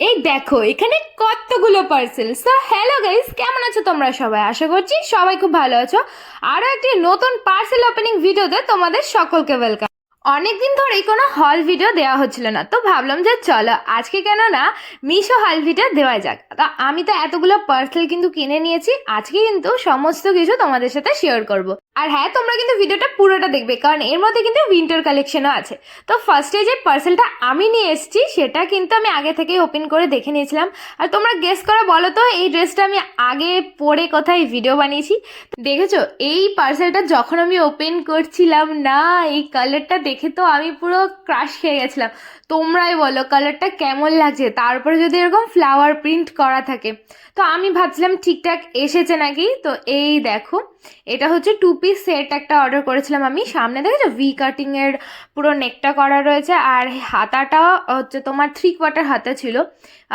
এই দেখো, এখানে কতগুলো পার্সেল সো হ্যালো গাইস কেমন আছো তোমরা সবাই? আশা করছি সবাই খুব ভালো আছো। আরও একটি নতুন পার্সেল ওপেনিং ভিডিওতে তোমাদের সকলকে ওয়েলকাম অনেকদিন ধরেই কোনো হল ভিডিও দেওয়া হচ্ছিল না। তো ভাবলাম যে চলো, আজকে কেন না মিশো হল ভিডিও দেওয়া যাক। তো আমি তো এতগুলো পার্সেল কিন্তু কিনে নিয়েছি, আজকে কিন্তু সমস্ত কিছু তোমাদের সাথে শেয়ার করব। আর হ্যাঁ তোমরা কিন্তু ভিডিওটা পুরোটা দেখবে, কারণ এর মধ্যে কিন্তু উইন্টার কালেকশনও আছে। তো ফার্স্টে যে পার্সেলটা আমি নিয়ে এসেছি, সেটা কিন্তু আমি আগে থেকেই ওপেন করে দেখে নিয়েছিলাম। আর তোমরা গেস করে, বলো তো, এই ড্রেসটা আমি আগে পরে কোথায় ভিডিও বানিয়েছি? দেখেছ? এই পার্সেলটা যখন আমি ওপেন করছিলাম না, এই কালারটা দেখে তো আমি পুরো ক্রাশ খেয়ে গেছিলাম। তোমরাই বলো কালারটা কেমন লাগছে? তারপরে যদি এরকম ফ্লাওয়ার প্রিন্ট করা থাকে। তো আমি ভাবছিলাম ঠিকঠাক এসেছে নাকি? তো এই দেখো, এটা হচ্ছে টু পিস সেট একটা অর্ডার করেছিলাম আমি। সামনে দেখেছ? ভি কাটিং এর পুরো নেকটা করা রয়েছে। আর হাতাটা হচ্ছে তোমার থ্রি কোয়ার্টার হাতা ছিল।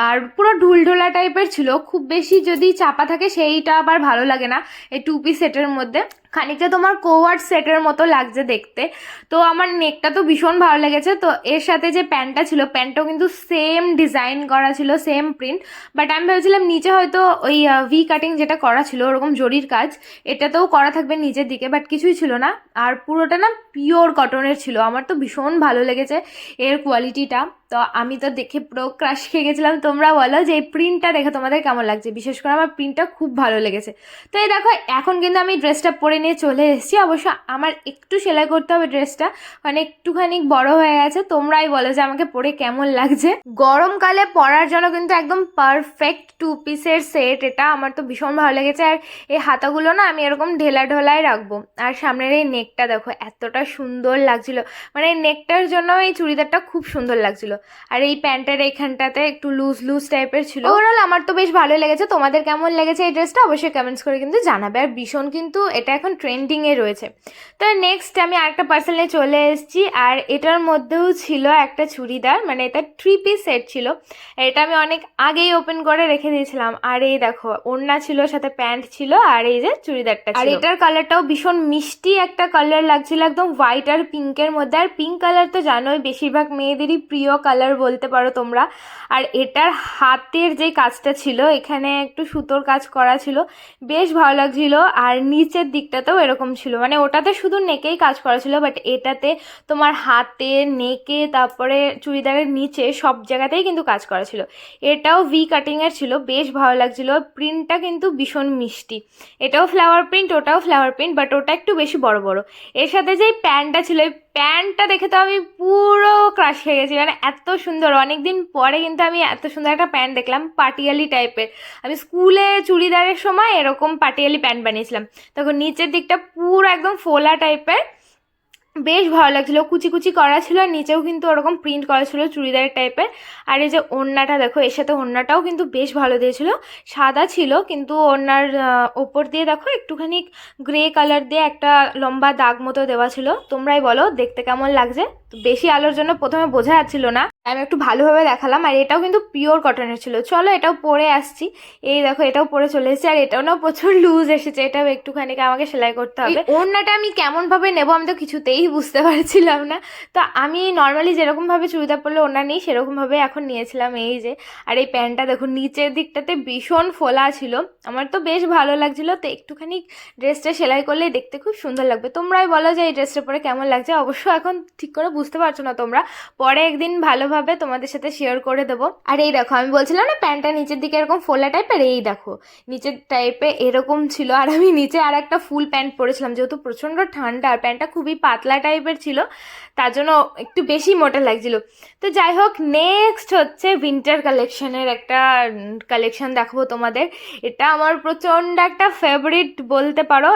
আর পুরো ঢুলঢোলা টাইপের ছিল। খুব বেশি যদি চাপা থাকে, সেইটা আবার ভালো লাগে না। এই টু পিস সেটের মধ্যে। খানিকটা তোমার কোয়ার্ড সেটের মতো লাগছে দেখতে। তো আমার নেকটা তো ভীষণ ভালো লেগেছে। তো এর সাথে যে প্যান্টটা ছিল, প্যান্টটাও কিন্তু সেম ডিজাইন করা ছিল সেম প্রিন্ট বাট আমি ভেবেছিলাম নিচে হয়তো ওই ভি কাটিং যেটা করা ছিল, ওরকম জরির কাজ, এটাতেও করা থাকবে নিচের দিকে বাট কিছুই ছিল না। আর পুরোটা না পিওর কটনের ছিল। আমার তো ভীষণ ভালো লেগেছে এর কোয়ালিটিটা তো আমি তো দেখে পুরো ক্রাশ খেয়ে গেছিলাম। তোমরা বলো যে এই প্রিন্টটা দেখে তোমাদের কেমন লাগছে? বিশেষ করে আমার প্রিন্টটা খুব ভালো লেগেছে। তো এই দেখো, এখন কিন্তু আমি ড্রেসটা পরে নিয়ে চলে এসেছি। অবশ্য আমার একটু সেলাই করতে হবে ড্রেসটা। মানে একটুখানি বড় হয়ে গেছে। তোমরাই বলো যে আমাকে পরে কেমন লাগছে। গরমকালে পরার জন্য কিন্তু একদম পারফেক্ট টু পিসের সেট এটা আমার তো ভীষণ ভালো লেগেছে। আর এই হাতাগুলো না আমি এরকম ঢেলা ঢোলাই রাখব। আর সামনের এই নেকটা দেখো, এতটা সুন্দর লাগছিল। মানে নেকটার জন্য এই চুড়িদারটা খুব সুন্দর লাগছিল। আর এই প্যান্টের এইখানটাতে একটু লুজ লুজ টাইপের ছিল। ওভারঅল আমার তো বেশ ভালো লেগেছে। তোমাদের কেমন লেগেছে এই ড্রেসটা? অবশ্যই কমেন্টস করে কিন্তু জানাবে। আর ভীষণ কিন্তু এটা এখন ট্রেন্ডিংয়ে রয়েছে। তো নেক্সট আমি আরেকটা পার্সেল নিয়ে চলে এসেছি আর এটার মধ্যেও ছিল একটা চুড়িদার মানে এটা থ্রি পিস সেট ছিল। এটা আমি অনেক আগেই ওপেন করে রেখে দিয়েছিলাম। আর এই দেখো ওড়না ছিল সাথে প্যান্ট ছিল আর এই যে চুড়িদারটা আর এটার কালারটাও ভীষণ মিষ্টি একটা কালার লাগছিল একদম হোয়াইট আর পিঙ্কের মধ্যে। আর পিঙ্ক কালার তো জানোই বেশিরভাগ মেয়েদেরই প্রিয় কালার বলতে পারো তোমরা। আর এটার হাতের যে কাজটা ছিল এখানে একটু সুতোর কাজ করা ছিল বেশ ভালো লাগছিল। আর নিচের দিকটাতেও এরকম ছিল। মানে ওটাতে শুধু নেকেই কাজ করা ছিল বাট এটাতে তোমার হাতে, নেকে, তারপরে চুড়িদারের নিচে সব জায়গাতেই কিন্তু কাজ করা ছিল। এটাও ভি কাটিংয়ের ছিল, বেশ ভালো লাগছিল। প্রিন্টটা কিন্তু ভীষণ মিষ্টি। এটাও ফ্লাওয়ার প্রিন্ট ওটাও ফ্লাওয়ার প্রিন্ট বাট ওটা একটু বেশি বড় বড়। এর সাথে যে প্যান্টটা ছিল প্যান্টটা দেখে তো আমি পুরো ক্রাশ হয়ে গেছি। মানে এত সুন্দর। অনেক দিন পরে কিন্তু আমি এত সুন্দর একটা প্যান্ট দেখলাম, পাটিয়ালি টাইপের। আমি স্কুলে চুড়িদারের সময় এরকম পাটিয়ালি প্যান্ট বানিয়েছিলাম। তখন নিচের দিকটা পুরো একদম ফোলা টাইপের। বেশ ভালো লাগছিল। কুচি কুচি করা ছিল আর নিচেও কিন্তু ওরকম প্রিন্ট করা ছিল চুড়িদার টাইপের আর এই যে ওড়নাটা দেখো এর সাথে ওড়নাটাও কিন্তু বেশ ভালো দিয়েছিল। সাদা ছিল কিন্তু ওড়নার ওপর দিয়ে দেখো একটুখানি গ্রে কালার দিয়ে একটা লম্বা দাগ মতো দেওয়া ছিল। তোমরাই বলো দেখতে কেমন লাগছে? তো বেশি আলোর জন্য প্রথমে বোঝা যাচ্ছিল না। আমি একটু ভালোভাবে দেখালাম আর এটাও কিন্তু পিওর কটনের ছিল। চলো এটাও পরে আসছি। এই দেখো এটাও পরে চলে এসেছে আর এটাও না প্রচুর লুজ এসেছে। এটাও একটুখানি আমাকে সেলাই করতে হবে। ওড়নাটা আমি কেমন ভাবে নেব আমি তো কিছুতেই বুঝতে পারছিলাম না। তো আমি নর্মালি যেরকমভাবে চুড়িদার পরলে ওড়না নেই সেরকম ভাবে এখন নিয়েছিলাম এই যে। আর এই প্যান্টটা দেখুন নিচের দিকটাতে ভীষণ ফোলা ছিল। আমার তো বেশ ভালো লাগছিল। তো একটুখানি ড্রেসটা সেলাই করলে দেখতে খুব সুন্দর লাগবে। তোমরাই বলো যে এই ড্রেসটা পরে কেমন লাগছে। অবশ্য এখন ঠিক করে বুঝতে পারছ না তোমরা। পরে একদিন ভালোভাবে তোমাদের সাথে শেয়ার করে দেবো। আর এই দেখো, আমি বলছিলাম না প্যান্টটা নিচের দিকে এরকম ফোলা টাইপের এই দেখো, নিচের টাইপে এরকম ছিল। আর আমি নিচে আর একটা ফুল প্যান্ট পরেছিলাম। যেহেতু প্রচণ্ড ঠান্ডা, আর প্যান্টটা খুবই পাতলা টাইপের ছিল, তার জন্য একটু বেশি মোটা লাগছিল। তো যাই হোক নেক্সট হচ্ছে উইন্টার কালেকশনের একটা কালেকশন দেখাবো তোমাদের। এটা আমার প্রচণ্ড একটা ফেভারিট বলতে পারো।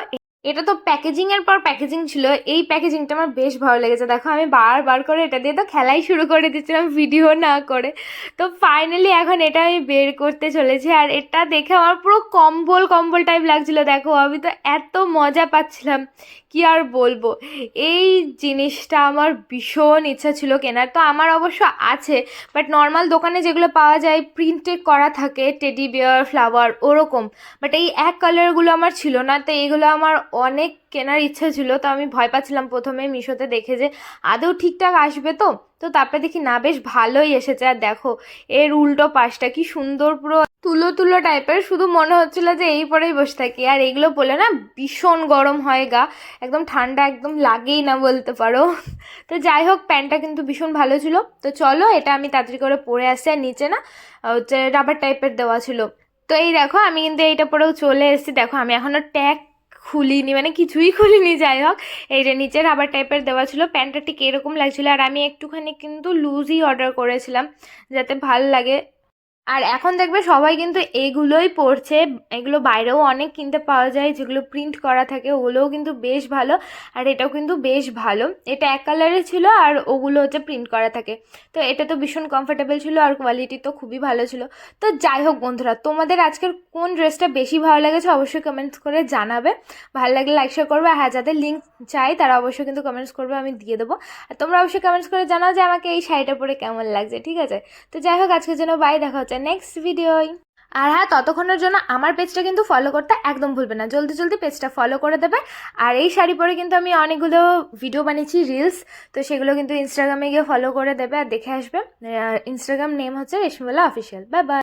এটা তো প্যাকেজিং এর পর প্যাকেজিং ছিল। এই প্যাকেজিংটা আমার বেশ ভালো লেগেছে। দেখো, আমি বারবার করে এটা দিয়ে তো খেলাই শুরু করে দিচ্ছিলাম ভিডিও না করে। তো ফাইনালি এখন এটা আমি বের করতে চলেছি। আর এটা দেখে আমার পুরো কম্বল কম্বল টাইপ লাগছিল। দেখো, আমি তো এত মজা পাচ্ছিলাম। কি আর বলব? এই জিনিসটা আমার ভীষণ ইচ্ছা ছিল কেনার। তো আমার অবশ্য আছে বাট নর্মাল দোকানে যেগুলো পাওয়া যায় প্রিন্টেড করা থাকে টেডি বিয়ার ফ্লাওয়ার ওরকম। বাট এই এক কালারগুলো আমার ছিল না, তো এগুলো আমার অনেক কেনার ইচ্ছা ছিল, তো আমি ভয় পাচ্ছিলাম প্রথমে মিশোতে দেখে যে আদৌ ঠিকঠাক আসবে তো। তো তারপরে দেখি না, বেশ ভালোই এসেছে। আর দেখো, এর উল্টো পাশটা কি সুন্দর পুরো তুলো তুলো টাইপের। শুধু মনে হচ্ছিল যে এই পরেই বসে থাকি। আর এগুলো বলে না, ভীষণ গরম হয় গা। একদম ঠান্ডা একদম লাগেই না বলতে পারো। তো যাই হোক, প্যান্টটা কিন্তু ভীষণ ভালো ছিল। তো চলো, এটা আমি তাড়াতাড়ি করে পরে আসছি আর নিচে না, হচ্ছে রাবার টাইপের দেওয়া ছিল। তো এই দেখো, আমি কিন্তু এইটা পরেও চলে এসেছি। দেখো, আমি এখনও ট্যাগ খুলিনি মানে কিছুই খুলিনি, যাই হোক। এই যে নিচে রাবার টাইপের দেওয়া ছিল, প্যান্টটা ঠিক এরকম লাগছিল। আর আমি একটুখানি কিন্তু লুজই অর্ডার করেছিলাম, যাতে ভালো লাগে। আর এখন দেখবে সবাই কিন্তু এগুলোই পড়ছে, এগুলো বাইরেও অনেক কিনতে পাওয়া যায়, যেগুলো প্রিন্ট করা থাকে ওগুলোও কিন্তু বেশ ভালো আর এটাও কিন্তু বেশ ভালো। এটা এক কালারের ছিল আর ওগুলো হচ্ছে প্রিন্ট করা থাকে। তো এটা তো ভীষণ কমফোর্টেবল ছিল আর কোয়ালিটি তো খুবই ভালো ছিল। তো যাই হোক বন্ধুরা, তোমাদের আজকের কোন ড্রেসটা বেশি ভালো লেগেছে অবশ্যই কমেন্টস করে জানাবে। ভালো লাগলে লাইক শেয়ার করবে আর হ্যাঁ যাদের লিঙ্ক চাই, তারা অবশ্যই কিন্তু কমেন্টস করবে, আমি দিয়ে দেবো। আর তোমরা অবশ্যই কমেন্টস করে জানাও যে আমাকে এই শাড়িটা পরে কেমন লাগছে, ঠিক আছে? তো যাই হোক, আজকের জন্য বাই দেখা হচ্ছে নেক্সট ভিডিওয় আর হ্যাঁ ততক্ষণের জন্য আমার পেজটা কিন্তু ফলো করতে একদম ভুলবে না। জলদি জলদি পেজটা ফলো করে দেবে। আর এই শাড়ি পরে কিন্তু আমি অনেকগুলো ভিডিও বানিয়েছি রিলস তো সেগুলো কিন্তু ইনস্টাগ্রামে গিয়ে ফলো করে দেবে আর দেখে আসবে। ইনস্টাগ্রাম নেম হচ্ছে রেশমিলা অফিসিয়াল বাই বাই